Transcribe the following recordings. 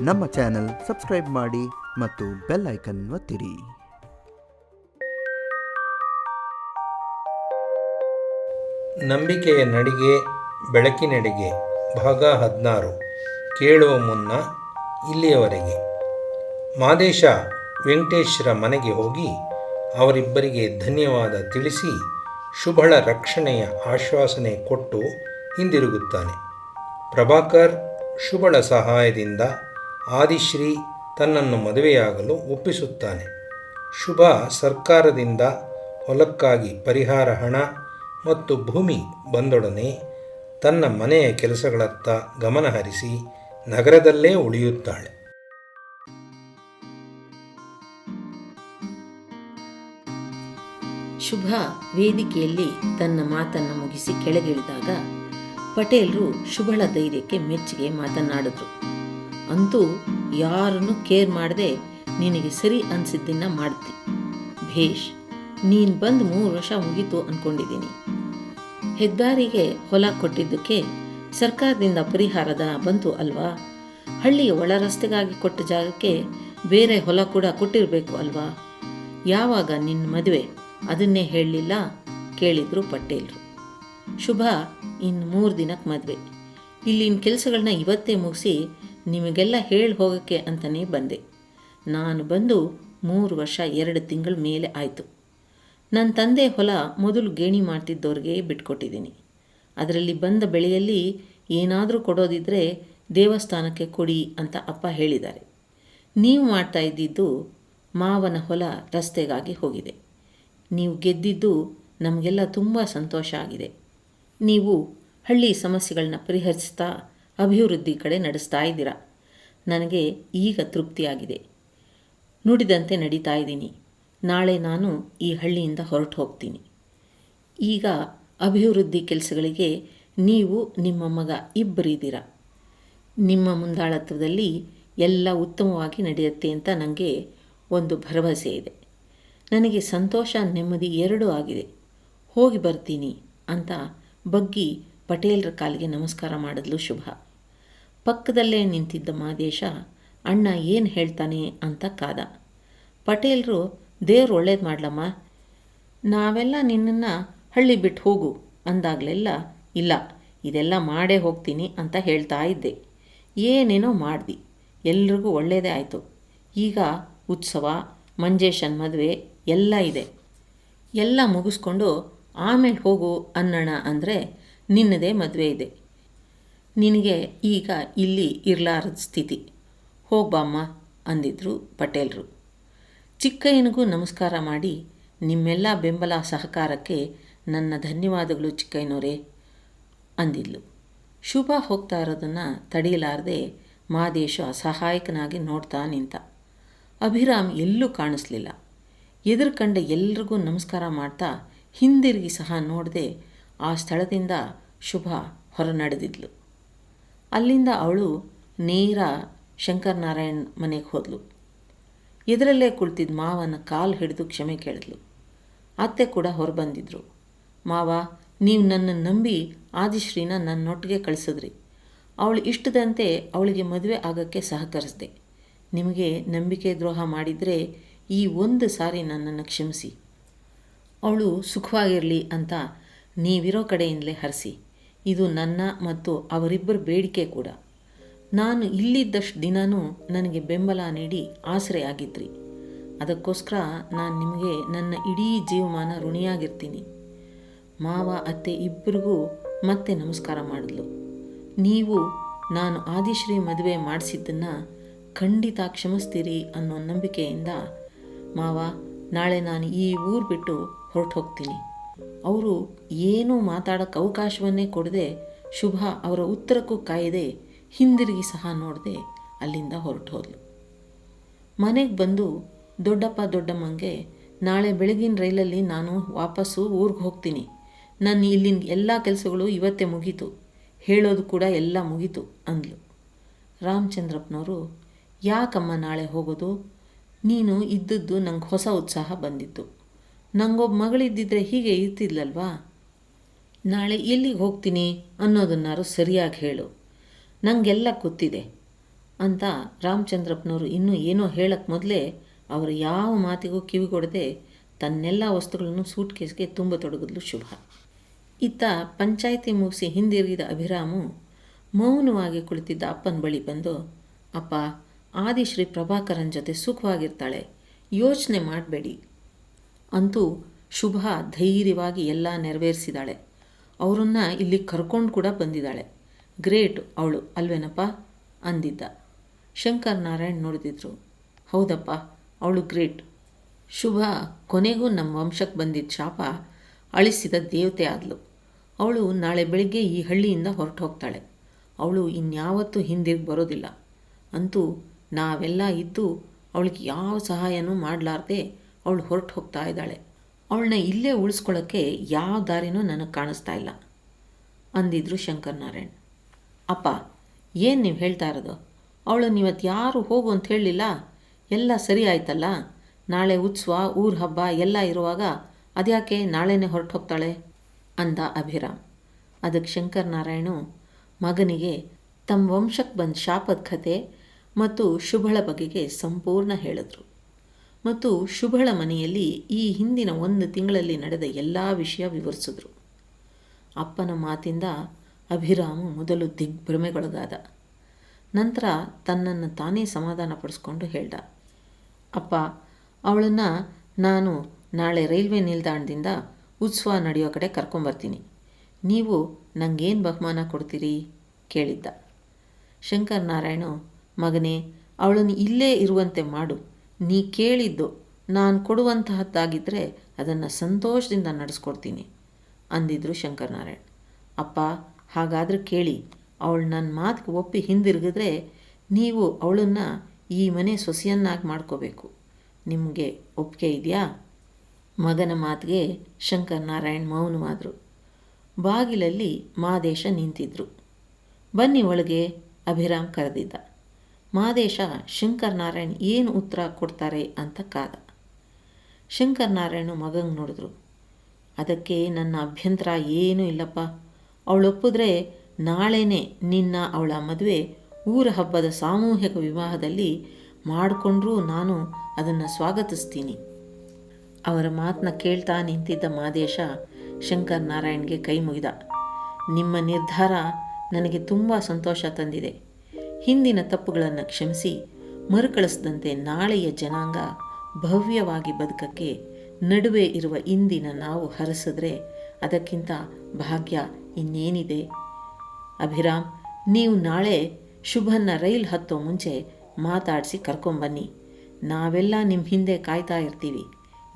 ನಮ್ಮ channel subscribe ಮಾಡಿ ಮತ್ತು ಬೆಲ್ ಐಕನ್ ಒತ್ತಿರಿ. ನಂಬಿಕೆಯ ನಡಿಗೆ, ಬೆಳಕಿನಡಿಗೆ, ಭಾಗ ಹದಿನಾರು. ಕೇಳುವ ಮುನ್ನ ಇಲ್ಲಿಯವರೆಗೆ. ಮಾದೇಶ ವೆಂಕಟೇಶ್ವರ ಮನೆಗೆ ಹೋಗಿ ಅವರಿಬ್ಬರಿಗೆ ಧನ್ಯವಾದ ತಿಳಿಸಿ ಶುಭಳ ರಕ್ಷಣೆಯ ಆಶ್ವಾಸನೆ ಕೊಟ್ಟು ಹಿಂದಿರುಗುತ್ತಾನೆ. ಪ್ರಭಾಕರ್ ಶುಭಳ ಸಹಾಯದಿಂದ ಆದಿಶ್ರೀ ತನ್ನನ್ನು ಮದುವೆಯಾಗಲು ಒಪ್ಪಿಸುತ್ತಾನೆ. ಶುಭ ಸರ್ಕಾರದಿಂದ ಹೊಲಕ್ಕಾಗಿ ಪರಿಹಾರ ಹಣ ಮತ್ತು ಭೂಮಿ ಬಂದೊಡನೆ ತನ್ನ ಮನೆಯ ಕೆಲಸಗಳತ್ತ ಗಮನಹರಿಸಿ ನಗರದಲ್ಲೇ ಉಳಿಯುತ್ತಾಳೆ. ಶುಭ ವೇದಿಕೆಯಲ್ಲಿ ತನ್ನ ಮಾತನ್ನು ಮುಗಿಸಿ ಕೆಳಗಿಳಿದಾಗ ಪಟೇಲ್ರು ಶುಭಳ ಧೈರ್ಯಕ್ಕೆ ಮೆಚ್ಚುಗೆ ಮಾತನಾಡಿದ್ರು. ಅಂತೂ ಯಾರನ್ನು ಕೇರ್ ಮಾಡದೆ ನಿನಗೆ ಸರಿ ಅನಿಸಿದ್ದನ್ನ ಮಾಡ್ತಿ. ಭೇಷ್, ನೀನು ಬಂದು ಮೂರು ವರ್ಷ ಮುಗೀತು ಅಂದ್ಕೊಂಡಿದ್ದೀನಿ ಹೆದ್ದಾರಿಗೆ ಹೊಲ ಕೊಟ್ಟಿದ್ದಕ್ಕೆ ಸರ್ಕಾರದಿಂದ ಪರಿಹಾರದ ಬಂತು ಅಲ್ವಾ? ಹಳ್ಳಿಯ ಒಳ ರಸ್ತೆಗಾಗಿ ಕೊಟ್ಟ ಜಾಗಕ್ಕೆ ಬೇರೆ ಹೊಲ ಕೂಡ ಕೊಟ್ಟಿರಬೇಕು ಅಲ್ವಾ? ಯಾವಾಗ ನಿನ್ನ ಮದುವೆ? ಅದನ್ನೇ ಹೇಳಲಿಲ್ಲ? ಕೇಳಿದ್ರು ಪಟೇಲ್ರು. ಶುಭ ಇನ್ನು ಮೂರು ದಿನಕ್ಕೆ ಮದುವೆ. ಇಲ್ಲಿನ ಕೆಲಸಗಳನ್ನ ಇವತ್ತೇ ಮುಗಿಸಿ ನಿಮಗೆಲ್ಲ ಹೇಳಿ ಹೋಗೋಕ್ಕೆ ಅಂತಲೇ ಬಂದೆ. ನಾನು ಬಂದು ಮೂರು ವರ್ಷ ಎರಡು ತಿಂಗಳ ಮೇಲೆ ಆಯಿತು. ನನ್ನ ತಂದೆ ಹೊಲ ಮೊದಲು ಗೇಣಿ ಮಾಡ್ತಿದ್ದವ್ರಿಗೆ ಬಿಟ್ಕೊಟ್ಟಿದ್ದೀನಿ ಅದರಲ್ಲಿ ಬಂದ ಬೆಳೆಯಲ್ಲಿ ಏನಾದರೂ ಕೊಡೋದಿದ್ದರೆ ದೇವಸ್ಥಾನಕ್ಕೆ ಕೊಡಿ ಅಂತ ಅಪ್ಪ ಹೇಳಿದ್ದಾರೆ. ನೀವು ಮಾಡ್ತಾ ಇದ್ದಿದ್ದು ಮಾವನ ಹೊಲ ರಸ್ತೆಗಾಗಿ ಹೋಗಿದೆ. ನೀವು ಗೆದ್ದಿದ್ದು ನಮಗೆಲ್ಲ ತುಂಬ ಸಂತೋಷ ಆಗಿದೆ. ನೀವು ಹಳ್ಳಿ ಸಮಸ್ಯೆಗಳನ್ನ ಪರಿಹರಿಸ್ತಾ ಅಭಿವೃದ್ಧಿ ಕಡೆ ನಡೆಸ್ತಾ ಇದ್ದೀರಾ? ನನಗೆ ಈಗ ತೃಪ್ತಿಯಾಗಿದೆ. ನುಡಿದಂತೆ ನಡೀತಾ ಇದ್ದೀನಿ. ನಾಳೆ ನಾನು ಈ ಹಳ್ಳಿಯಿಂದ ಹೊರಟು ಹೋಗ್ತೀನಿ. ಈಗ ಅಭಿವೃದ್ಧಿ ಕೆಲಸಗಳಿಗೆ ನೀವು ನಿಮ್ಮ ಮಗ ಇಬ್ಬರಿದ್ದೀರ ನಿಮ್ಮ ಮುಂದಾಳತ್ವದಲ್ಲಿ ಎಲ್ಲ ಉತ್ತಮವಾಗಿ ನಡೆಯುತ್ತೆ ಅಂತ ನನಗೆ ಒಂದು ಭರವಸೆ ಇದೆ. ನನಗೆ ಸಂತೋಷ, ನೆಮ್ಮದಿ ಎರಡೂ ಆಗಿದೆ. ಹೋಗಿ ಬರ್ತೀನಿ ಅಂತ ಬಗ್ಗಿ ಪಟೇಲ್ರ ಕಾಲಿಗೆ ನಮಸ್ಕಾರ ಮಾಡಿದ್ಲು ಶುಭ. ಪಕ್ಕದಲ್ಲೇ ನಿಂತಿದ್ದ ಮಾದೇಶ ಅಣ್ಣ, ಏನು ಹೇಳ್ತಾನೆ? ಅಂತ ಕಾದ. ಪಟೇಲ್ರು, ದೇವ್ರು ಒಳ್ಳೇದು ಮಾಡ್ಲಮ್ಮ. ನಾವೆಲ್ಲ ನಿನ್ನನ್ನು ಹಳ್ಳಿ ಬಿಟ್ಟು ಹೋಗು. ಅಂದಾಗಲೆಲ್ಲ, ಇಲ್ಲ, ಇದೆಲ್ಲ ಮಾಡೇ ಹೋಗ್ತೀನಿ ಅಂತ ಹೇಳ್ತಾ ಇದ್ದೆ. ಏನೇನೋ ಮಾಡ್ದಿ, ಎಲ್ರಿಗೂ ಒಳ್ಳೆಯದೇ ಆಯಿತು. ಈಗ ಉತ್ಸವ, ಮಂಜೇಶನ್ ಮದುವೆ ಎಲ್ಲ ಇದೆ. ಎಲ್ಲ ಮುಗಿಸ್ಕೊಂಡು ಆಮೇಲೆ ಹೋಗು ಅನ್ನೋಣ ಅಂದರೆ ನಿನ್ನದೇ ಮದುವೆ ಇದೆ. ನಿನಗೆ ಈಗ ಇಲ್ಲಿ ಇರಲಾರದ ಸ್ಥಿತಿ. ಹೋಗ್ಬಾಮ್ಮ ಅಂದಿದ್ರು ಪಟೇಲ್ರು. ಚಿಕ್ಕಯ್ಯನಿಗೂ ನಮಸ್ಕಾರ ಮಾಡಿ, ನಿಮ್ಮೆಲ್ಲ ಬೆಂಬಲ ಸಹಕಾರಕ್ಕೆ ನನ್ನ ಧನ್ಯವಾದಗಳು ಚಿಕ್ಕಯ್ಯನವರೇ, ಅಂದಿದ್ಲು. ಶುಭ ಹೋಗ್ತಾ ಇರೋದನ್ನು ತಡೆಯಲಾರದೆ ಮಾದೇಶ ಸಹಾಯಕನಾಗಿ ನೋಡ್ತಾ ನಿಂತ. ಅಭಿರಾಮ್ ಎಲ್ಲೂ ಕಾಣಿಸ್ಲಿಲ್ಲ. ಎದುರು ಕಂಡ ಎಲ್ರಿಗೂ ನಮಸ್ಕಾರ ಮಾಡ್ತಾ ಹಿಂದಿರುಗಿ ಸಹ ನೋಡದೆ ಆ ಸ್ಥಳದಿಂದ ಶುಭ ಹೊರ ನಡೆದಿದ್ಲು ಅಲ್ಲಿಂದ ಅವಳು ನೇರ ಶಂಕರನಾರಾಯಣ್ ಮನೆಗೆ ಹೋದಳು ಇದರಲ್ಲೇ ಕುಳಿತಿದ್ದ ಮಾವನ ಕಾಲು ಹಿಡಿದು ಕ್ಷಮೆ ಕೇಳಿದ್ಲು. ಅತ್ತೆ ಕೂಡ ಹೊರಬಂದಿದ್ರು. ಮಾವ, ನೀವು ನನ್ನ ನಂಬಿ ಆದಿಶ್ರೀನ ನನ್ನೊಟ್ಟಿಗೆ ಕಳಿಸಿದ್ರಿ. ಅವಳು ಇಷ್ಟದಂತೆ ಅವಳಿಗೆ ಮದುವೆ ಆಗೋಕ್ಕೆ ಸಹಕರಿಸಿದೆ. ನಿಮಗೆ ನಂಬಿಕೆ ದ್ರೋಹ ಮಾಡಿದರೆ ಈ ಒಂದು ಸಾರಿ ನನ್ನನ್ನು ಕ್ಷಮಿಸಿ. ಅವಳು, ಸುಖವಾಗಿರಲಿ ಅಂತ ನೀವಿರೋ ಕಡೆಯಿಂದಲೇ ಹರಿಸಿ. ಇದು ನನ್ನ ಮತ್ತು ಅವರಿಬ್ಬರ ಬೇಡಿಕೆ ಕೂಡ. ನಾನು ಇಲ್ಲಿದ್ದಷ್ಟು ದಿನವೂ ನನಗೆ ಬೆಂಬಲ ನೀಡಿ ಆಸರೆ ಆಗಿದ್ರಿ ಅದಕ್ಕೋಸ್ಕರ ನಾನು ನಿಮಗೆ ನನ್ನ ಇಡೀ ಜೀವಮಾನ ಋಣಿಯಾಗಿರ್ತೀನಿ. ಮಾವ, ಅತ್ತೆ ಇಬ್ಬರಿಗೂ ಮತ್ತೆ ನಮಸ್ಕಾರ ಮಾಡಿದ್ಲು. ನೀವು, ನಾನು ಆದಿಶ್ರೀ ಮದುವೆ ಮಾಡಿಸಿದ್ದನ್ನು ಖಂಡಿತ ಕ್ಷಮಿಸ್ತೀರಿ ಅನ್ನೋ ನಂಬಿಕೆಯಿಂದ ಮಾವ, ನಾಳೆ ನಾನು ಈ ಊರು ಬಿಟ್ಟು ಹೊರಟು ಹೋಗ್ತೀನಿ ಅವರು ಏನೂ ಮಾತಾಡೋಕ್ಕೆ ಅವಕಾಶವನ್ನೇ ಕೊಡದೆ ಶುಭ ಅವರ ಉತ್ತರಕ್ಕೂ ಕಾಯದೆ ಹಿಂದಿರುಗಿ ಸಹ ನೋಡದೆ ಅಲ್ಲಿಂದ ಹೊರಟು ಹೋದ್ಲು. ಮನೆಗೆ ಬಂದು ದೊಡ್ಡಪ್ಪ ದೊಡ್ಡಮ್ಮಂಗೆ, ನಾಳೆ ಬೆಳಗಿನ ರೈಲಲ್ಲಿ ನಾನು ವಾಪಸ್ಸು ಊರಿಗೆ ಹೋಗ್ತೀನಿ. ನನ್ನ ಇಲ್ಲಿನ ಎಲ್ಲ ಕೆಲಸಗಳು ಇವತ್ತೇ ಮುಗೀತು. ಹೇಳೋದು ಕೂಡ ಎಲ್ಲ ಮುಗೀತು, ಅಂದ್ಲು. ರಾಮಚಂದ್ರಪ್ಪನವರು, ಯಾಕಮ್ಮ ನಾಳೆ ಹೋಗೋದು? ನೀನು ಇದ್ದದ್ದು ನಂಗೆ ಹೊಸ ಉತ್ಸಾಹ ಬಂದಿತ್ತು. ನಂಗೊಬ್ಬ ಮಗಳಿದ್ದಿದ್ರೆ ಹೀಗೆ ಇರ್ತಿದ್ಲಲ್ವಾ? ನಾಳೆ ಎಲ್ಲಿಗೆ ಹೋಗ್ತೀನಿ ಅನ್ನೋದನ್ನಾರು ಸರಿಯಾಗಿ ಹೇಳು. ನನಗೆಲ್ಲ ಗೊತ್ತಿದೆ ಅಂತ ರಾಮಚಂದ್ರಪ್ಪನವರು ಇನ್ನೂ ಏನೋ ಹೇಳಕ್ಕೆ ಮೊದಲೇ ಅವರು ಯಾವ ಮಾತಿಗೂ ಕಿವಿಗೊಡದೆ ತನ್ನೆಲ್ಲ ವಸ್ತುಗಳನ್ನು ಸೂಟ್ ಕೇಸ್ಗೆ ತುಂಬ ತೊಡಗಿದ್ಲು ಶುಭ. ಇತ್ತ ಪಂಚಾಯಿತಿ ಮುಗಿಸಿ ಹಿಂದಿರುಗಿದ ಅಭಿರಾಮು ಮೌನವಾಗಿ ಕುಳಿತಿದ್ದ ಅಪ್ಪನ ಬಳಿ ಬಂದು, ಅಪ್ಪ, ಆದಿಶ್ರೀ ಪ್ರಭಾಕರನ್ ಜೊತೆ ಸುಖವಾಗಿರ್ತಾಳೆ. ಯೋಚನೆ ಮಾಡಬೇಡಿ. ಅಂತೂ ಶುಭ ಧೈರ್ಯವಾಗಿ ಎಲ್ಲ ನೆರವೇರಿಸಿದಾಳೆ. ಅವರನ್ನು ಇಲ್ಲಿ ಕರ್ಕೊಂಡು ಕೂಡ ಬಂದಿದ್ದಾಳೆ ಗ್ರೇಟ್ ಅವಳು ಅಲ್ವೇನಪ್ಪ? ಅಂದಿದ್ದ. ಶಂಕರ್ ನಾರಾಯಣ್ ನೋಡಿದ್ರು ಹೌದಪ್ಪ, ಅವಳು ಗ್ರೇಟ್. ಶುಭ ಕೊನೆಗೂ ನಮ್ಮ ವಂಶಕ್ಕೆ ಬಂದಿದ್ದ ಶಾಪ ಅಳಿಸಿದ ದೇವತೆ ಆದಳು ಅವಳು ನಾಳೆ ಬೆಳಿಗ್ಗೆ ಈ ಹಳ್ಳಿಯಿಂದ ಹೊರಟು ಹೋಗ್ತಾಳೆ. ಅವಳು ಇನ್ಯಾವತ್ತೂ ಹಿಂದಿರುಗಿ ಬರೋದಿಲ್ಲ. ಅಂತೂ ನಾವೆಲ್ಲ ಇದ್ದು ಅವಳಿಗೆ ಯಾವ ಸಹಾಯನೂ ಮಾಡಲಾರ್ದೆ ಅವಳು ಹೊರಟು ಹೋಗ್ತಾ ಇದ್ದಾಳೆ. ಅವಳನ್ನ ಇಲ್ಲೇ ಉಳಿಸ್ಕೊಳ್ಳೋಕ್ಕೆ ಯಾವ ದಾರಿನೂ ನನಗೆ ಕಾಣಿಸ್ತಾ ಇಲ್ಲ, ಅಂದಿದ್ರು ಶಂಕರನಾರಾಯಣ್. ಅಪ್ಪ, ಏನು ನೀವು ಹೇಳ್ತಾ ಇರೋದು? ಅವಳು ನೀವತ್ತು ಯಾರು ಹೋಗು ಅಂತ ಹೇಳಲಿಲ್ಲ? ಎಲ್ಲ ಸರಿ ಆಯ್ತಲ್ಲ? ನಾಳೆ ಉತ್ಸವ, ಊರ ಹಬ್ಬ ಎಲ್ಲ ಇರುವಾಗ ಅದ್ಯಾಕೆ ನಾಳೆನೇ ಹೊರಟು ಹೋಗ್ತಾಳೆ? ಅಂದ ಅಭಿರಾಮ್. ಅದಕ್ಕೆ ಶಂಕರನಾರಾಯಣು ಮಗನಿಗೆ ತಮ್ಮ ವಂಶಕ್ಕೆ ಬಂದ ಶಾಪದ ಕಥೆ ಮತ್ತು ಶುಭಳ ಬಗೆಗೆ ಸಂಪೂರ್ಣ ಹೇಳಿದ್ರು. ಮತ್ತು ಶುಭಳ ಮನೆಯಲ್ಲಿ ಈ ಹಿಂದಿನ ಒಂದು ತಿಂಗಳಲ್ಲಿ ನಡೆದ ಎಲ್ಲ ವಿಷಯ ವಿವರಿಸಿದ್ರು. ಅಪ್ಪನ ಮಾತಿಂದ ಅಭಿರಾಮು ಮೊದಲು ದಿಗ್ಭ್ರಮೆಗೊಳಗಾದ. ನಂತರ ತನ್ನನ್ನು ತಾನೇ ಸಮಾಧಾನ ಪಡಿಸ್ಕೊಂಡು ಹೇಳ್ದ. ಅಪ್ಪ, ಅವಳನ್ನು ನಾನು ನಾಳೆ ರೈಲ್ವೆ ನಿಲ್ದಾಣದಿಂದ ಉತ್ಸವ ನಡೆಯೋ ಕಡೆ ಕರ್ಕೊಂಬರ್ತೀನಿ. ನೀವು ನನಗೇನು ಬಹುಮಾನ ಕೊಡ್ತೀರಿ? ಕೇಳಿದ್ದ. ಶಂಕರ್ ನಾರಾಯಣು ಮಗನೇ, ಅವಳನ್ನು ಇಲ್ಲೇ ಇರುವಂತೆ ಮಾಡು. ನೀ ಕೇಳಿದ್ದು ನಾನು ಕೊಡುವಂತಹದ್ದಾಗಿದ್ದರೆ ಅದನ್ನು ಸಂತೋಷದಿಂದ ನಡೆಸ್ಕೊಡ್ತೀನಿ ಅಂದಿದ್ರು ಶಂಕರನಾರಾಯಣ್. ಅಪ್ಪ, ಹಾಗಾದರೆ ಕೇಳಿ, ಅವಳು ನನ್ನ ಮಾತಿಗೆ ಒಪ್ಪಿ ಹಿಂದಿರುಗಿದ್ರೆ ನೀವು ಅವಳನ್ನು ಈ ಮನೆ ಸೊಸೆಯನ್ನಾಗಿ ಮಾಡ್ಕೋಬೇಕು. ನಿಮಗೆ ಒಪ್ಪಿಗೆ ಇದೆಯಾ? ಮಗನ ಮಾತಿಗೆ ಶಂಕರನಾರಾಯಣ್ ಮೌನವಾದರು. ಬಾಗಿಲಲ್ಲಿ ಮಾದೇಶ ನಿಂತಿದ್ರು. ಬನ್ನಿ ಒಳಗೆ, ಅಭಿರಾಮ್ ಕರೆದಿದ್ದ. ಮಾದೇಶ ಶಂಕರ್ ನಾರಾಯಣ್ ಏನು ಉತ್ತರ ಕೊಡ್ತಾರೆ ಅಂತ ಕಾದ. ಶಂಕರ್ ನಾರಾಯಣು ಮಗಂಗೆ ನೋಡಿದ್ರು. ಅದಕ್ಕೆ ನನ್ನ ಅಭ್ಯಂತರ ಏನೂ ಇಲ್ಲಪ್ಪ. ಅವಳು ಒಪ್ಪಿದ್ರೆ ನಾಳೆನೇ ನಿನ್ನ ಅವಳ ಮದುವೆ ಊರ ಹಬ್ಬದ ಸಾಮೂಹಿಕ ವಿವಾಹದಲ್ಲಿ ಮಾಡಿಕೊಂಡ್ರೂ ನಾನು ಅದನ್ನು ಸ್ವಾಗತಿಸ್ತೀನಿ. ಅವರ ಮಾತನ್ನ ಕೇಳ್ತಾ ನಿಂತಿದ್ದ ಮಾದೇಶ ಶಂಕರ್ ನಾರಾಯಣ್ಗೆ ಕೈ ಮುಗಿದ. ನಿಮ್ಮ ನಿರ್ಧಾರ ನನಗೆ ತುಂಬ ಸಂತೋಷ ತಂದಿದೆ. ಹಿಂದಿನ ತಪ್ಪುಗಳನ್ನು ಕ್ಷಮಿಸಿ ಮರುಕಳಿಸದಂತೆ ನಾಳೆಯ ಜನಾಂಗ ಭವ್ಯವಾಗಿ ಬದುಕಕ್ಕೆ ನಡುವೆ ಇರುವ ಇಂದಿನ ನಾವು ಹರಸಿದ್ರೆ ಅದಕ್ಕಿಂತ ಭಾಗ್ಯ ಇನ್ನೇನಿದೆ? ಅಭಿರಾಮ್, ನೀವು ನಾಳೆ ಶುಭನ್ನ ರೈಲ್ ಹತ್ತೋ ಮುಂಚೆ ಮಾತಾಡಿಸಿ ಕರ್ಕೊಂಬನ್ನಿ. ನಾವೆಲ್ಲ ನಿಮ್ಮ ಹಿಂದೆ ಕಾಯ್ತಾ ಇರ್ತೀವಿ.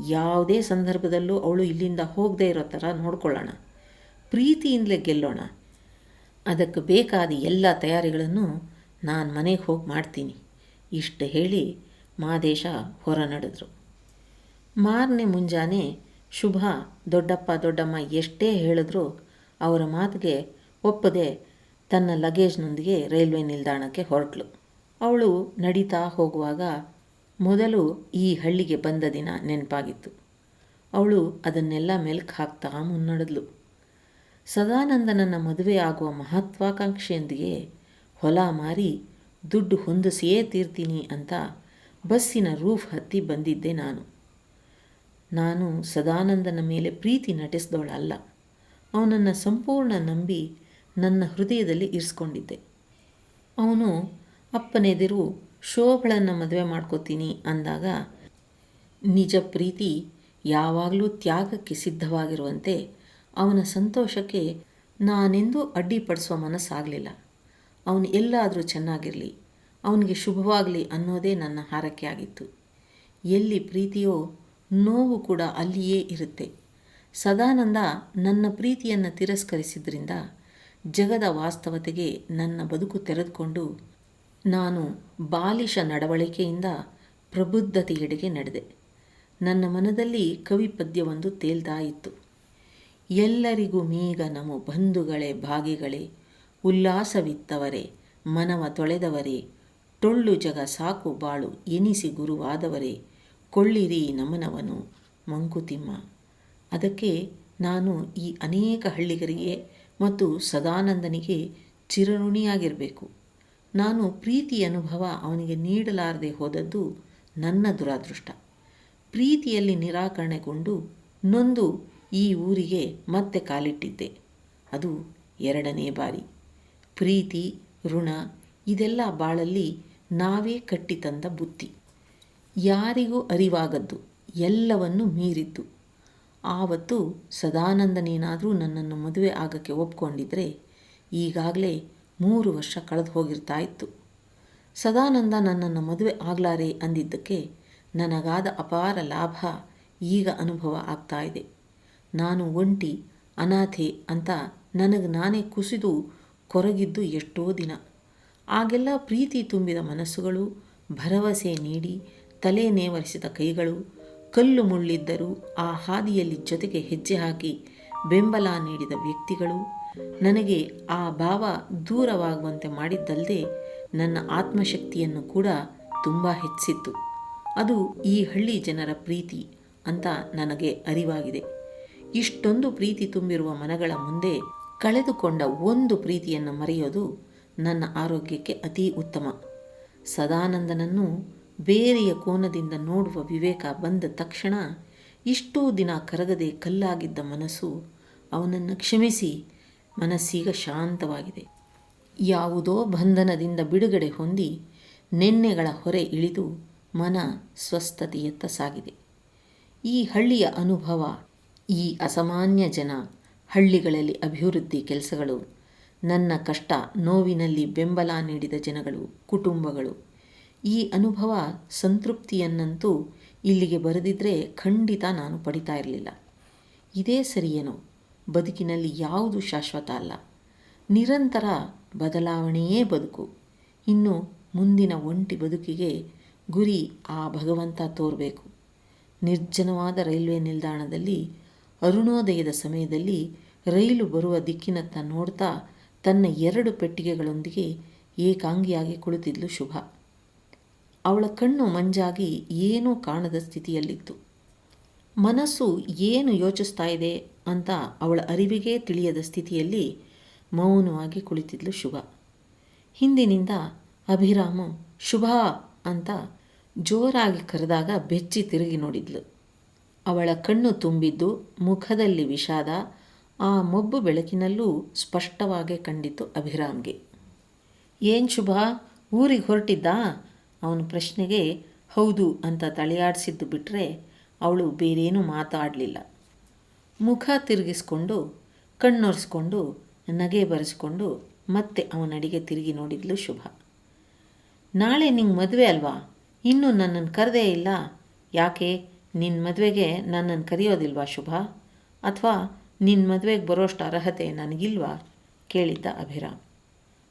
ಯಾವುದೇ ಸಂದರ್ಭದಲ್ಲೂ ಅವಳು ಇಲ್ಲಿಂದ ಹೋಗದೇ ಇರೋ ಥರ ನೋಡ್ಕೊಳ್ಳೋಣ. ಪ್ರೀತಿಯಿಂದಲೇ ಗೆಲ್ಲೋಣ. ಅದಕ್ಕೆ ಬೇಕಾದ ಎಲ್ಲ ತಯಾರಿಗಳನ್ನು ನಾನು ಮನೆಗೆ ಹೋಗಿ ಮಾಡ್ತೀನಿ. ಇಷ್ಟು ಹೇಳಿ ಮಾದೇಶ ಹೊರ ನಡೆದ್ರು ಮಾರನೇ ಮುಂಜಾನೆ ಶುಭ ದೊಡ್ಡಪ್ಪ ದೊಡ್ಡಮ್ಮ ಎಷ್ಟೇ ಹೇಳಿದ್ರೂ ಅವರ ಮಾತಿಗೆ ಒಪ್ಪದೆ ತನ್ನ ಲಗೇಜ್ನೊಂದಿಗೆ ರೈಲ್ವೆ ನಿಲ್ದಾಣಕ್ಕೆ ಹೊರಟ್ಲು ಅವಳು ನಡೀತಾ ಹೋಗುವಾಗ ಮೊದಲು ಈ ಹಳ್ಳಿಗೆ ಬಂದ ದಿನ ನೆನಪಾಗಿತ್ತು. ಅವಳು ಅದನ್ನೆಲ್ಲ ಮೆಲ್ಕು ಹಾಕ್ತಾ ಮುನ್ನಡೆದ್ಲು. ಸದಾನಂದನನ್ನ ಮದುವೆ ಆಗುವ ಮಹತ್ವಾಕಾಂಕ್ಷೆಯೊಂದಿಗೆ ಹೊಲ ಮಾರಿ ದುಡ್ಡು ಹೊಂದಿಸಿಯೇ ತೀರ್ತೀನಿ ಅಂತ ಬಸ್ಸಿನ ರೂಫ್ ಹತ್ತಿ ಬಂದಿದ್ದೆ ನಾನು. ನಾನು ಸದಾನಂದನ ಮೇಲೆ ಪ್ರೀತಿ ನಟಿಸಿದವಳಲ್ಲ. ಅವನನ್ನು ಸಂಪೂರ್ಣ ನಂಬಿ ನನ್ನ ಹೃದಯದಲ್ಲಿ ಇರಿಸ್ಕೊಂಡಿದ್ದೆ. ಅವನು, ಅಪ್ಪನೆದಿರು ಶೋಭಳನ್ನು ಮದುವೆ ಮಾಡ್ಕೋತೀನಿ ಅಂದಾಗ, ನಿಜ ಪ್ರೀತಿ ಯಾವಾಗಲೂ ತ್ಯಾಗಕ್ಕೆ ಸಿದ್ಧವಾಗಿರುವಂತೆ ಅವನ ಸಂತೋಷಕ್ಕೆ ನಾನೆಂದೂ ಅಡ್ಡಿಪಡಿಸುವ ಮನಸ್ಸಾಗಲಿಲ್ಲ. ಅವನು ಎಲ್ಲಾದರೂ ಚೆನ್ನಾಗಿರಲಿ, ಅವನಿಗೆ ಶುಭವಾಗಲಿ ಅನ್ನೋದೇ ನನ್ನ ಹಾರೈಕೆ ಆಗಿತ್ತು. ಎಲ್ಲಿ ಪ್ರೀತಿಯೋ ನೋವು ಕೂಡ ಅಲ್ಲಿಯೇ ಇರುತ್ತೆ. ಸದಾನಂದ ನನ್ನ ಪ್ರೀತಿಯನ್ನು ತಿರಸ್ಕರಿಸಿದ್ರಿಂದ ಜಗದ ವಾಸ್ತವತೆಗೆ ನನ್ನ ಬದುಕು ತೆರೆದುಕೊಂಡು ನಾನು ಬಾಲಿಶ ನಡವಳಿಕೆಯಿಂದ ಪ್ರಬುದ್ಧತೆಯೆಡೆಗೆ ನಡೆದೆ. ನನ್ನ ಮನದಲ್ಲಿ ಕವಿ ಪದ್ಯವೊಂದು ತೇಲ್ತಾ ಇತ್ತು ಎಲ್ಲರಿಗೂ ಮೀಗ ನಮು ಬಂಧುಗಳೇ ಭಾಗಿಗಳೇ ಉಲ್ಲಾಸವಿತ್ತವರೇ, ಮನವ ತೊಳೆದವರೇ, ಟೊಳ್ಳು ಜಗ ಸಾಕು ಬಾಳು ಎನಿಸಿ ಗುರುವಾದವರೇ, ಕೊಳ್ಳಿರಿ ನಮನವನು ಮಂಕುತಿಮ್ಮ. ಅದಕ್ಕೆ ನಾನು ಈ ಅನೇಕ ಹಳ್ಳಿಗರಿಗೆ ಮತ್ತು ಸದಾನಂದನಿಗೆ ಚಿರಋಣಿಯಾಗಿರಬೇಕು. ನಾನು ಪ್ರೀತಿ ಅನುಭವ ಅವನಿಗೆ ನೀಡಲಾರದೆ ಹೋದದ್ದು ನನ್ನ ದುರಾದೃಷ್ಟ. ಪ್ರೀತಿಯಲ್ಲಿ ನಿರಾಕರಣೆಗೊಂಡು ನೊಂದು ಈ ಊರಿಗೆ ಮತ್ತೆ ಕಾಲಿಟ್ಟಿದ್ದೆ. ಅದು ಎರಡನೇ ಬಾರಿ. ಪ್ರೀತಿ, ಋಣ ಇದೆಲ್ಲ ಬಾಳಲ್ಲಿ ನಾವೇ ಕಟ್ಟಿ ತಂದ ಬುತ್ತಿ ಯಾರಿಗೂ ಅರಿವಾಗದ್ದು ಎಲ್ಲವನ್ನು ಮೀರಿದ್ದು. ಆವತ್ತು ಸದಾನಂದನೇನಾದರೂ ನನ್ನನ್ನು ಮದುವೆ ಆಗಕ್ಕೆ ಒಪ್ಕೊಂಡಿದ್ರೆ ಈಗಾಗಲೇ ಮೂರು ವರ್ಷ ಕಳೆದು ಹೋಗಿರ್ತಾ ಇತ್ತು ಸದಾನಂದ ನನ್ನನ್ನು ಮದುವೆ ಆಗಲಾರೆ ಅಂದಿದ್ದಕ್ಕೆ ನನಗಾದ ಅಪಾರ ಲಾಭ ಈಗ ಅನುಭವ ಆಗ್ತಾ ಇದೆ ನಾನು ಒಂಟಿ, ಅನಾಥೆ ಅಂತ ನನಗೆ ನಾನೇ ಕುಸಿದು ಕೊರಗಿದ್ದು ಎಷ್ಟೋ ದಿನ. ಆಗೆಲ್ಲ ಪ್ರೀತಿ ತುಂಬಿದ ಮನಸ್ಸುಗಳು, ಭರವಸೆ ನೀಡಿ ತಲೆ ನೇವರಿಸಿದ ಕೈಗಳು, ಕಲ್ಲು ಮುಳ್ಳಿದ್ದರೂ ಆ ಹಾದಿಯಲ್ಲಿ ಜೊತೆಗೆ ಹೆಜ್ಜೆ ಹಾಕಿ ಬೆಂಬಲ ನೀಡಿದ ವ್ಯಕ್ತಿಗಳು, ನನಗೆ ಆ ಭಾವ ದೂರವಾಗುವಂತೆ ಮಾಡಿದ್ದಲ್ಲದೆ ನನ್ನ ಆತ್ಮಶಕ್ತಿಯನ್ನು ಕೂಡ ತುಂಬ ಹೆಚ್ಚಿತ್ತು ಅದು ಈ ಹಳ್ಳಿ ಜನರ ಪ್ರೀತಿ ಅಂತ ನನಗೆ ಅರಿವಾಗಿದೆ. ಇಷ್ಟೊಂದು ಪ್ರೀತಿ ತುಂಬಿರುವ ಮನಗಳ ಮುಂದೆ ಕಳೆದುಕೊಂಡ ಒಂದು ಪ್ರೀತಿಯನ್ನು ಮರೆಯೋದು ನನ್ನ ಆರೋಗ್ಯಕ್ಕೆ ಅತೀ ಉತ್ತಮ. ಸದಾನಂದನನ್ನು ಬೇರೆಯ ಕೋನದಿಂದ ನೋಡುವ ವಿವೇಕ ಬಂದ ತಕ್ಷಣ ಇಷ್ಟೂ ದಿನ ಕರಗದೆ ಕಲ್ಲಾಗಿದ್ದ ಮನಸ್ಸು ಅವನನ್ನು ಕ್ಷಮಿಸಿ, ಮನಸ್ಸೀಗ ಶಾಂತವಾಗಿದೆ. ಯಾವುದೋ ಬಂಧನದಿಂದ ಬಿಡುಗಡೆ ಹೊಂದಿ ನೆನ್ನೆಗಳ ಹೊರೆ ಇಳಿದು ಮನ ಸ್ವಸ್ಥತೆಯತ್ತ ಸಾಗಿದೆ. ಈ ಹಳ್ಳಿಯ ಅನುಭವ, ಈ ಅಸಾಮಾನ್ಯ ಜನ ಹಳ್ಳಿಗಳಲ್ಲಿ ಅಭಿವೃದ್ಧಿ ಕೆಲಸಗಳು, ನನ್ನ ಕಷ್ಟ, ನೋವಿನಲ್ಲಿ ಬೆಂಬಲ ನೀಡಿದ ಜನಗಳು, ಕುಟುಂಬಗಳು. ಈ ಅನುಭವ ಸಂತೃಪ್ತಿಯನ್ನಂತೂ ಇಲ್ಲಿಗೆ ಬರೆದಿದ್ದರೆ ಖಂಡಿತ ನಾನು ಪಡಿತಾ ಇರಲಿಲ್ಲ. ಇದೇ ಸರಿಯೇನೋ, ಬದುಕಿನಲ್ಲಿ ಯಾವುದು ಶಾಶ್ವತ ಅಲ್ಲ. ನಿರಂತರ ಬದಲಾವಣೆಯೇ ಬದುಕು. ಇನ್ನು ಮುಂದಿನ ಒಂಟಿ ಬದುಕಿಗೆ ಗುರಿ ಆ ಭಗವಂತ ತೋರಬೇಕು. ನಿರ್ಜನವಾದ ರೈಲ್ವೆ ನಿಲ್ದಾಣದಲ್ಲಿ ಅರುಣೋದಯದ ಸಮಯದಲ್ಲಿ ರೈಲು ಬರುವ ದಿಕ್ಕಿನತ್ತ ನೋಡ್ತಾ ತನ್ನ ಎರಡು ಪೆಟ್ಟಿಗೆಗಳೊಂದಿಗೆ ಏಕಾಂಗಿಯಾಗಿ ಕುಳಿತಿದ್ಲು ಶುಭ. ಅವಳ ಕಣ್ಣು ಮಂಜಾಗಿ ಏನೂ ಕಾಣದ ಸ್ಥಿತಿಯಲ್ಲಿತ್ತು. ಮನಸ್ಸು ಏನು ಯೋಚಿಸ್ತಾ ಇದೆ ಅಂತ ಅವಳ ಅರಿವಿಗೇ ತಿಳಿಯದ ಸ್ಥಿತಿಯಲ್ಲಿ ಮೌನವಾಗಿ ಕುಳಿತಿದ್ಲು ಶುಭ. ಹಿಂದಿನಿಂದ ಅಭಿರಾಮು, ಶುಭ ಅಂತ ಜೋರಾಗಿ ಕರೆದಾಗ ಬೆಚ್ಚಿ ತಿರುಗಿ ನೋಡಿದ್ಲು. ಅವಳ ಕಣ್ಣು ತುಂಬಿದ್ದು ಮುಖದಲ್ಲಿ ವಿಷಾದ, ಆ ಮೊಬ್ಬು ಬೆಳಕಿನಲ್ಲೂ ಸ್ಪಷ್ಟವಾಗಿ ಕಂಡಿತು ಅಭಿರಾಮ್ಗೆ. ಏನು ಶುಭ, ಊರಿಗೆ ಹೊರಟಿದ್ದಾ? ಅವನ ಪ್ರಶ್ನೆಗೆ, ಹೌದು ಅಂತ ತಲೆಯಾಡಿಸಿದ್ದು ಬಿಟ್ಟರೆ ಅವಳು ಬೇರೇನೂ ಮಾತಾಡಲಿಲ್ಲ. ಮುಖ ತಿರುಗಿಸ್ಕೊಂಡು, ಕಣ್ಣೊರೆಸ್ಕೊಂಡು, ನಗೆ ಬರೆಸ್ಕೊಂಡು ಮತ್ತೆ ಅವನಡಿಗೆ ತಿರುಗಿ ನೋಡಿದ್ಲು ಶುಭ. ನಾಳೆ ನಿಂಗೆ ಮದುವೆ ಅಲ್ವಾ? ಇನ್ನೂ ನನ್ನನ್ನು ಕರೆದೇ ಇಲ್ಲ. ಯಾಕೆ? ನಿನ್ನ ಮದುವೆಗೆ ನನ್ನನ್ನು ಕರೆಯೋದಿಲ್ವಾ ಶುಭ? ಅಥವಾ ನಿನ್ನ ಮದುವೆಗೆ ಬರೋಷ್ಟು ಅರ್ಹತೆ ನನಗಿಲ್ವಾ? ಕೇಳಿದ್ದ ಅಭಿರಾಮ್.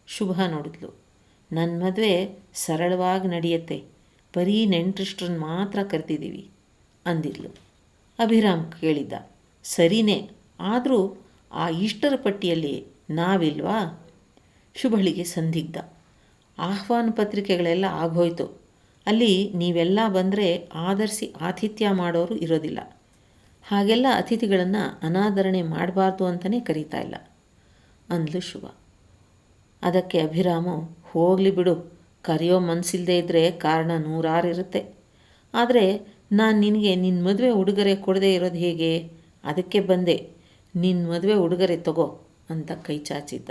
ಶುಭ ನೋಡಿದ್ಲು. ನನ್ನ ಮದುವೆ ಸರಳವಾಗಿ ನಡೆಯುತ್ತೆ. ಬರೀ ನೆಂಟ್ರಿಷ್ಟ್ರನ್ನ ಮಾತ್ರ ಕರಿತಿದ್ದೀವಿ ಅಂದಿದ್ಲು. ಅಭಿರಾಮ್ ಕೇಳಿದ್ದ. ಸರಿನೇ, ಆದರೂ ಆ ಇಷ್ಟರ ಪಟ್ಟಿಯಲ್ಲಿ ನಾವಿಲ್ವಾ? ಶುಭಳಿಗೆ ಸಂದಿಗ್ಧ. ಆಹ್ವಾನ ಪತ್ರಿಕೆಗಳೆಲ್ಲ ಆಗೋಯ್ತು. ಅಲ್ಲಿ ನೀವೆಲ್ಲ ಬಂದರೆ ಆಧರಿಸಿ ಆತಿಥ್ಯ ಮಾಡೋರು ಇರೋದಿಲ್ಲ. ಹಾಗೆಲ್ಲ ಅತಿಥಿಗಳನ್ನು ಅನಾದರಣೆ ಮಾಡಬಾರ್ದು ಅಂತಲೇ ಕರೀತಾ ಇಲ್ಲ. ಅಂದ್ಲು ಶುಭ. ಅದಕ್ಕೆ ಅಭಿರಾಮು, ಹೋಗಲಿ ಬಿಡು. ಕರೆಯೋ ಮನಸ್ಸಿಲ್ಲದೆ ಇದ್ದರೆ ಕಾರಣ ನೂರಾರು ಇರುತ್ತೆ ಆದರೆ ನಾನು ನಿನಗೆ ನಿನ್ನ ಮದುವೆ ಉಡುಗೊರೆ ಕೊಡದೇ ಇರೋದು ಹೇಗೆ? ಅದಕ್ಕೆ ಬಂದೆ. ನಿನ್ನ ಮದುವೆ ಉಡುಗೊರೆ ತಗೋ ಅಂತ ಕೈ ಚಾಚಿದ್ದ.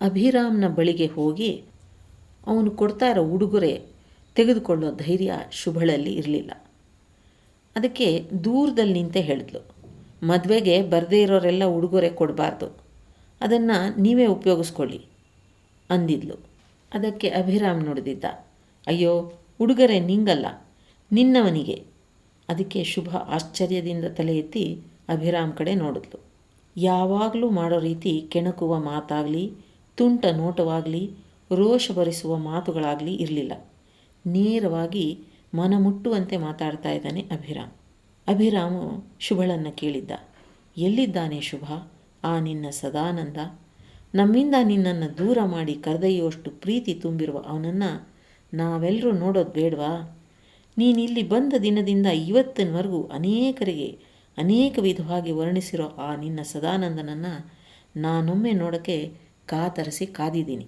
ಅಭಿರಾಮ್ನ ಬಳಿಗೆ ಹೋಗಿ, ಅವನು ಕೊಡ್ತಾ ಇರೋ ಉಡುಗೊರೆ ತೆಗೆದುಕೊಳ್ಳೋ ಧೈರ್ಯ ಶುಭಳಲ್ಲಿ ಇರಲಿಲ್ಲ. ಅದಕ್ಕೆ ದೂರದಲ್ಲಿ ನಿಂತೆ ಹೇಳಿದ್ಲು. ಮದುವೆಗೆ ಬರದೇ ಇರೋರೆಲ್ಲ ಉಡುಗೊರೆ ಕೊಡಬಾರ್ದು. ಅದನ್ನು ನೀವೇ ಉಪಯೋಗಿಸ್ಕೊಳ್ಳಿ ಅಂದಿದ್ಲು. ಅದಕ್ಕೆ ಅಭಿರಾಮ್ ನೋಡಿದಿದ್ದ. ಅಯ್ಯೋ, ಉಡುಗೊರೆ ನಿಂಗಲ್ಲ, ನಿನ್ನವನಿಗೆ. ಅದಕ್ಕೆ ಶುಭ ಆಶ್ಚರ್ಯದಿಂದ ತಲೆ ಎತ್ತಿ ಅಭಿರಾಮ್ ಕಡೆ ನೋಡಿದ್ಲು. ಯಾವಾಗಲೂ ಮಾಡೋ ರೀತಿ ಕೆಣಕುವ ಮಾತಾಗಲಿ, ತುಂಟ ನೋಟವಾಗಲಿ, ರೋಷ ಭರಿಸುವ ಮಾತುಗಳಾಗಲಿ ಇರಲಿಲ್ಲ. ನೇರವಾಗಿ ಮನಮುಟ್ಟುವಂತೆ ಮಾತಾಡ್ತಾ ಇದ್ದಾನೆ ಅಭಿರಾಮ್. ಅಭಿರಾಮು ಶುಭಳನ್ನು ಕೇಳಿದ್ದ. ಎಲ್ಲಿದ್ದಾನೆ ಶುಭ? ಆ ನಿನ್ನ ಸದಾನಂದ. ನಮ್ಮಿಂದ ನಿನ್ನನ್ನು ದೂರ ಮಾಡಿ ಕರೆದೊಯ್ಯುವಷ್ಟು ಪ್ರೀತಿ ತುಂಬಿರುವ ಅವನನ್ನು ನಾವೆಲ್ಲರೂ ನೋಡೋದು ಬೇಡವಾ? ನೀನಿಲ್ಲಿ ಬಂದ ದಿನದಿಂದ ಇವತ್ತಿನವರೆಗೂ ಅನೇಕರಿಗೆ ಅನೇಕ ವಿಧವಾಗಿ ವರ್ಣಿಸಿರೋ ಆ ನಿನ್ನ ಸದಾನಂದನನ್ನು ನಾನೊಮ್ಮೆ ನೋಡೋಕ್ಕೆ ಕಾತರಿಸಿ ಕಾದಿದ್ದೀನಿ.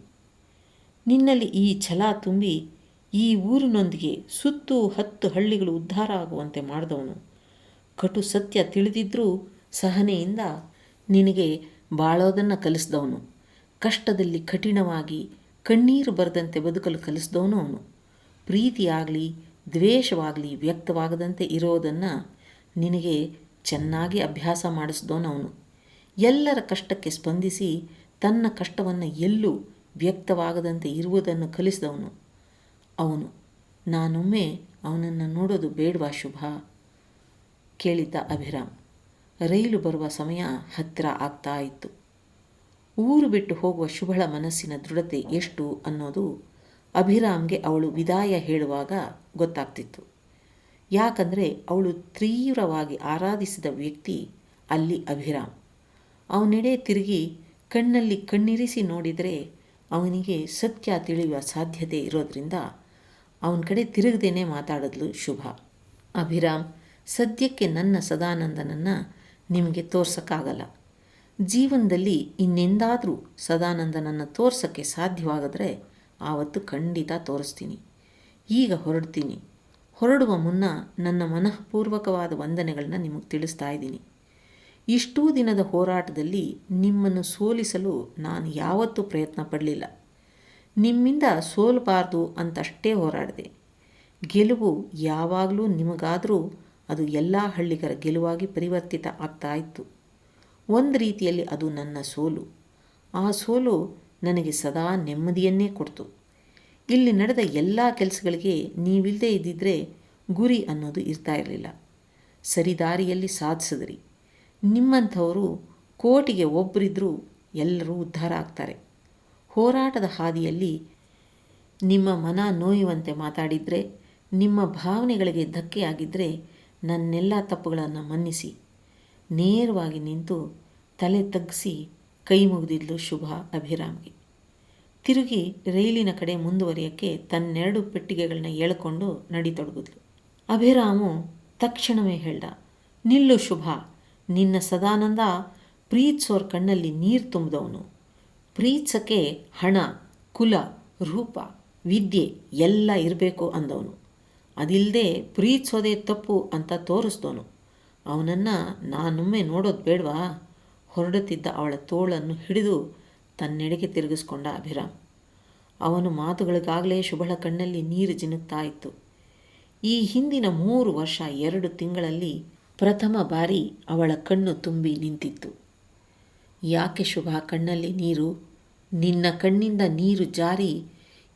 ನಿನ್ನಲ್ಲಿ ಈ ಛಲ ತುಂಬಿ ಈ ಊರಿನೊಂದಿಗೆ ಸುತ್ತು ಹತ್ತು ಹಳ್ಳಿಗಳು ಉದ್ಧಾರ ಆಗುವಂತೆ ಮಾಡಿದವನು. ಕಟು ಸತ್ಯ ತಿಳಿದಿದ್ದರೂ ಸಹನೆಯಿಂದ ನಿನಗೆ ಬಾಳೋದನ್ನು ಕಲಿಸಿದವನು. ಕಷ್ಟದಲ್ಲಿ ಕಠಿಣವಾಗಿ ಕಣ್ಣೀರು ಬರದಂತೆ ಬದುಕಲು ಕಲಿಸಿದವನು ಅವನು. ಪ್ರೀತಿಯಾಗಲಿ, ದ್ವೇಷವಾಗಲಿ ವ್ಯಕ್ತವಾಗದಂತೆ ಇರೋದನ್ನು ನಿನಗೆ ಚೆನ್ನಾಗಿ ಅಭ್ಯಾಸ ಮಾಡಿಸಿದವನು ಅವನು. ಎಲ್ಲರ ಕಷ್ಟಕ್ಕೆ ಸ್ಪಂದಿಸಿ ತನ್ನ ಕಷ್ಟವನ್ನು ಎಲ್ಲೂ ವ್ಯಕ್ತವಾಗದಂತೆ ಇರುವುದನ್ನು ಕಲಿಸಿದವನು. ಅವನು, ನಾನೊಮ್ಮೆ ಅವನನ್ನು ನೋಡೋದು ಬೇಡವಾ ಶುಭ? ಕೇಳಿದ್ದ ಅಭಿರಾಮ್. ರೈಲು ಬರುವ ಸಮಯ ಹತ್ತಿರ ಆಗ್ತಾ ಇತ್ತು. ಊರು ಬಿಟ್ಟು ಹೋಗುವ ಶುಭಳ ಮನಸ್ಸಿನ ದೃಢತೆ ಎಷ್ಟು ಅನ್ನೋದು ಅಭಿರಾಮ್ಗೆ ಅವಳು ವಿದಾಯ ಹೇಳುವಾಗ ಗೊತ್ತಾಗ್ತಿತ್ತು. ಯಾಕಂದರೆ ಅವಳು ತೀವ್ರವಾಗಿ ಆರಾಧಿಸಿದ ವ್ಯಕ್ತಿ ಅಲ್ಲಿ ಅಭಿರಾಮ್. ಅವನೆಡೆ ತಿರುಗಿ ಕಣ್ಣಲ್ಲಿ ಕಣ್ಣಿರಿಸಿ ನೋಡಿದರೆ ಅವನಿಗೆ ಸತ್ಯ ತಿಳಿಯುವ ಸಾಧ್ಯತೆ ಇರೋದ್ರಿಂದ ಅವನ ಕಡೆ ತಿರುಗದೇನೆ ಮಾತಾಡಿದ್ಲು ಶುಭ. ಅಭಿರಾಮ್, ಸದ್ಯಕ್ಕೆ ನನ್ನ ಸದಾನಂದನನ್ನು ನಿಮಗೆ ತೋರ್ಸೋಕ್ಕಾಗಲ್ಲ. ಜೀವನದಲ್ಲಿ ಇನ್ನೆಂದಾದರೂ ಸದಾನಂದನನ್ನು ತೋರ್ಸೋಕ್ಕೆ ಸಾಧ್ಯವಾಗದ್ರೆ ಆವತ್ತು ಖಂಡಿತ ತೋರಿಸ್ತೀನಿ. ಈಗ ಹೊರಡ್ತೀನಿ. ಹೊರಡುವ ಮುನ್ನ ನನ್ನ ಮನಃಪೂರ್ವಕವಾದ ವಂದನೆಗಳನ್ನ ನಿಮಗೆ ತಿಳಿಸ್ತಾ ಇದ್ದೀನಿ. ಇಷ್ಟೂ ದಿನದ ಹೋರಾಟದಲ್ಲಿ ನಿಮ್ಮನ್ನು ಸೋಲಿಸಲು ನಾನು ಯಾವತ್ತೂ ಪ್ರಯತ್ನ ಪಡಲಿಲ್ಲ. ನಿಮ್ಮಿಂದ ಸೋಲಬಾರ್ದು ಅಂತಷ್ಟೇ ಹೋರಾಡಿದೆ. ಗೆಲುವು ಯಾವಾಗಲೂ ನಿಮಗಾದರೂ ಅದು ಎಲ್ಲ ಹಳ್ಳಿಗರ ಗೆಲುವಾಗಿ ಪರಿವರ್ತಿತ ಆಗ್ತಾ ಇತ್ತು. ಒಂದು ರೀತಿಯಲ್ಲಿ ಅದು ನನ್ನ ಸೋಲು. ಆ ಸೋಲು ನನಗೆ ಸದಾ ನೆಮ್ಮದಿಯನ್ನೇ ಕೊಡ್ತು. ಇಲ್ಲಿ ನಡೆದ ಎಲ್ಲ ಕೆಲಸಗಳಿಗೆ ನೀವಿಲ್ಲದೆ ಇದ್ದಿದ್ದರೆ ಗುರಿ ಅನ್ನೋದು ಇರ್ತಾ ಇರಲಿಲ್ಲ. ಸರಿದಾರಿಯಲ್ಲಿ ಸಾಧಿಸಿದ್ರಿ. ನಿಮ್ಮಂಥವರು ಕೋಟಿಗೆ ಒಬ್ಬರಿದ್ದರೂ ಎಲ್ಲರೂ ಉದ್ಧಾರ ಆಗ್ತಾರೆ. ಹೋರಾಟದ ಹಾದಿಯಲ್ಲಿ ನಿಮ್ಮ ಮನ ನೋಯುವಂತೆ ಮಾತಾಡಿದರೆ, ನಿಮ್ಮ ಭಾವನೆಗಳಿಗೆ ಧಕ್ಕೆಯಾಗಿದ್ದರೆ ನನ್ನೆಲ್ಲ ತಪ್ಪುಗಳನ್ನು ಮನ್ನಿಸಿ. ನೇರವಾಗಿ ನಿಂತು ತಲೆ ತಗ್ಗಿಸಿ ಕೈ ಮುಗಿದಿದ್ಲು ಶುಭ ಅಭಿರಾಮ್ಗೆ. ತಿರುಗಿ ರೈಲಿನ ಕಡೆ ಮುಂದುವರಿಯೋಕ್ಕೆ ತನ್ನೆರಡು ಪೆಟ್ಟಿಗೆಗಳನ್ನ ಎಳ್ಕೊಂಡು ನಡಿತೊಡಗಿದ್ಲು. ಅಭಿರಾಮು ತಕ್ಷಣವೇ ಹೇಳ್ದ, ನಿಲ್ಲು ಶುಭ, ನಿನ್ನ ಸದಾನಂದ ಪ್ರೀತ್ಸೋರ್ ಕಣ್ಣಲ್ಲಿ ನೀರು ತುಂಬಿದವನು. ಪ್ರೀತ್ಸಕ್ಕೆ ಹಣ, ಕುಲ, ರೂಪ, ವಿದ್ಯೆ ಎಲ್ಲ ಇರಬೇಕು ಅಂದವನು. ಅದಿಲ್ಲದೆ ಪ್ರೀತಿಸೋದೇ ತಪ್ಪು ಅಂತ ತೋರಿಸ್ದವನು. ಅವನನ್ನು ನಾನೊಮ್ಮೆ ನೋಡೋದು ಬೇಡವಾ? ಹೊರಡುತ್ತಿದ್ದ ಅವಳ ತೋಳನ್ನು ಹಿಡಿದು ತನ್ನೆಡೆಗೆ ತಿರುಗಿಸ್ಕೊಂಡ ಅಭಿರಾಮ್. ಅವನು ಮಾತುಗಳಿಗಾಗಲೇ ಶುಭಳ ಕಣ್ಣಲ್ಲಿ ನೀರು ಜಿನುಗ್ತಾ ಇತ್ತು. ಈ ಹಿಂದಿನ ಮೂರು ವರ್ಷ, ಎರಡು ತಿಂಗಳಲ್ಲಿ ಪ್ರಥಮ ಬಾರಿ ಅವಳ ಕಣ್ಣು ತುಂಬಿ ನಿಂತಿತ್ತು. ಯಾಕೆ ಶುಭ ಕಣ್ಣಲ್ಲಿ ನೀರು? ನಿನ್ನ ಕಣ್ಣಿಂದ ನೀರು ಜಾರಿ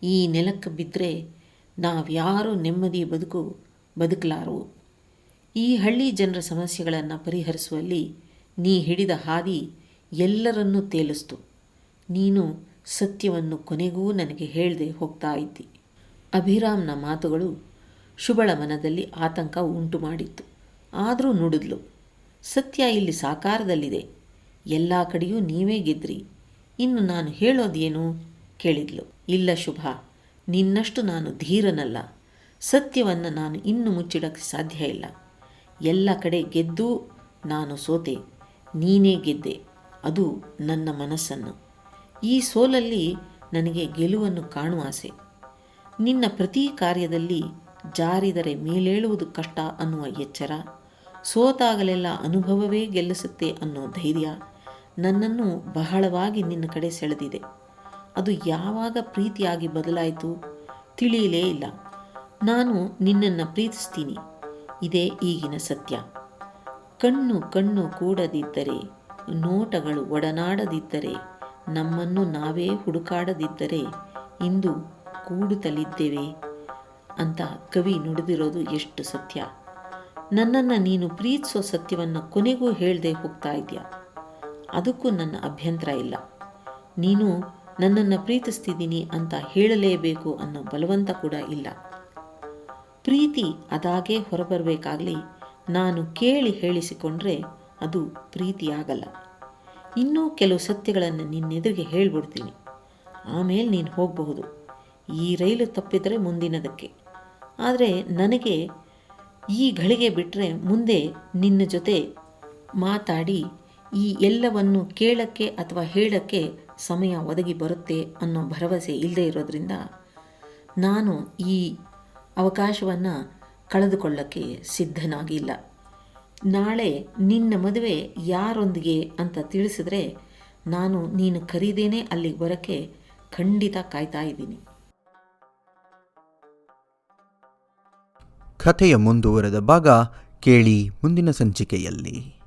ಈ ನೆಲಕ್ಕೆ ಬಿದ್ದರೆ ನಾವ್ಯಾರೂ ನೆಮ್ಮದಿ ಬದುಕು ಬದುಕಲಾರವು ಈ ಹಳ್ಳಿ ಜನರ ಸಮಸ್ಯೆಗಳನ್ನು ಪರಿಹರಿಸುವಲ್ಲಿ ನೀ ಹಿಡಿದ ಹಾದಿ ಎಲ್ಲರನ್ನೂ ತೇಲಿಸ್ತು. ನೀನು ಸತ್ಯವನ್ನು ಕೊನೆಗೂ ನನಗೆ ಹೇಳದೆ ಹೋಗ್ತಾ ಇದ್ದಿ. ಅಭಿರಾಮ್ನ ಮಾತುಗಳು ಶುಭಳ ಮನದಲ್ಲಿ ಆತಂಕ ಉಂಟು ಮಾಡಿತ್ತು. ಆದರೂ ನುಡಿದ್ಲು. ಸತ್ಯ ಇಲ್ಲಿ ಸಾಕಾರದಲ್ಲಿದೆ. ಎಲ್ಲ ಕಡೆಯೂ ನೀವೇ ಗೆದ್ರಿ. ಇನ್ನು ನಾನು ಹೇಳೋದೇನು? ಕೇಳಿದ್ಲು. ಇಲ್ಲ ಶುಭ, ನಿನ್ನಷ್ಟು ನಾನು ಧೀರನಲ್ಲ. ಸತ್ಯವನ್ನು ನಾನು ಇನ್ನು ಮುಚ್ಚಿಡಕ್ಕೆ ಸಾಧ್ಯ ಇಲ್ಲ. ಎಲ್ಲ ಕಡೆ ಗೆದ್ದು ನಾನು ಸೋತೆ. ನೀನೇ ಗೆದ್ದೆ. ಅದು ನನ್ನ ಮನಸ್ಸನ್ನು. ಈ ಸೋಲಲ್ಲಿ ನನಗೆ ಗೆಲುವನ್ನು ಕಾಣುವ ಆಸೆ. ನಿನ್ನ ಪ್ರತಿ ಕಾರ್ಯದಲ್ಲಿ ಜಾರಿದರೆ ಮೇಲೇಳುವುದು ಕಷ್ಟ ಅನ್ನುವ ಎಚ್ಚರ. ಸೋತಾಗಲೆಲ್ಲ ಅನುಭವವೇ ಗೆಲ್ಲಿಸುತ್ತೆ ಅನ್ನೋ ಧೈರ್ಯ. ನನ್ನನ್ನು ಬಹಳವಾಗಿ ನಿನ್ನ ಕಡೆ ಸೆಳೆದಿದೆ. ಅದು ಯಾವಾಗ ಪ್ರೀತಿಯಾಗಿ ಬದಲಾಯಿತು ತಿಳಿಯಲೇ ಇಲ್ಲ. ನಾನು ನಿನ್ನನ್ನು ಪ್ರೀತಿಸ್ತೀನಿ. ಇದೇ ಈಗಿನ ಸತ್ಯ. ಕಣ್ಣು ಕಣ್ಣು ಕೂಡದಿದ್ದರೆ, ನೋಟಗಳು ಒಡನಾಡದಿದ್ದರೆ, ನಮ್ಮನ್ನು ನಾವೇ ಹುಡುಕಾಡದಿದ್ದರೆ ಇಂದು ಕೂಡುತ್ತಲಿದ್ದೇವೆ ಅಂತ ಕವಿ ನುಡಿದಿರೋದು ಎಷ್ಟು ಸತ್ಯ. ನನ್ನನ್ನು ನೀನು ಪ್ರೀತಿಸೋ ಸತ್ಯವನ್ನು ಕೊನೆಗೂ ಹೇಳದೆ ಹೋಗ್ತಾ ಇದೆಯಾ ಅದಕ್ಕೂ ನನ್ನ ಅಭ್ಯಂತರ ಇಲ್ಲ. ನೀನು ನನ್ನನ್ನು ಪ್ರೀತಿಸ್ತಿದ್ದೀನಿ ಅಂತ ಹೇಳಲೇಬೇಕು ಅನ್ನೋ ಬಲವಂತ ಕೂಡ ಇಲ್ಲ. ಪ್ರೀತಿ ಅದಾಗೇ ಹೊರಬರಬೇಕಾಗಲಿ ನಾನು ಕೇಳಿ ಹೇಳಿಸಿಕೊಂಡ್ರೆ ಅದು ಪ್ರೀತಿಯಾಗಲ್ಲ. ಇನ್ನೂ ಕೆಲವು ಸತ್ಯಗಳನ್ನು ನಿನ್ನೆದುರಿಗೆ ಹೇಳ್ಬಿಡ್ತೀನಿ. ಆಮೇಲೆ ನೀನು ಹೋಗಬಹುದು. ಈ ರೈಲು ತಪ್ಪಿದರೆ ಮುಂದಿನದಕ್ಕೆ. ಆದರೆ ನನಗೆ ಈ ಘಳಿಗೆ ಬಿಟ್ಟರೆ ಮುಂದೆ ನಿನ್ನ ಜೊತೆ ಮಾತಾಡಿ ಈ ಎಲ್ಲವನ್ನು ಕೇಳಕ್ಕೆ ಅಥವಾ ಹೇಳಕ್ಕೆ ಸಮಯ ಒದಗಿ ಬರುತ್ತೆ ಅನ್ನೋ ಭರವಸೆ ಇಲ್ಲದೆ ಇರೋದ್ರಿಂದ ನಾನು ಈ ಅವಕಾಶವನ್ನು ಕಳೆದುಕೊಳ್ಳಕ್ಕೆ ಸಿದ್ಧನಾಗಿಲ್ಲ. ನಾಳೆ ನಿನ್ನ ಮದುವೆ ಯಾರೊಂದಿಗೆ ಅಂತ ತಿಳಿಸಿದ್ರೆ ನಾನು ನೀನು ಕರೀದೇನೆ ಅಲ್ಲಿಗೆ ಬರೋಕ್ಕೆ ಖಂಡಿತ ಕಾಯ್ತಾ ಇದ್ದೀನಿ. ಕಥೆಯ ಮುಂದುವರೆದ ಭಾಗ ಕೇಳಿ ಮುಂದಿನ ಸಂಚಿಕೆಯಲ್ಲಿ.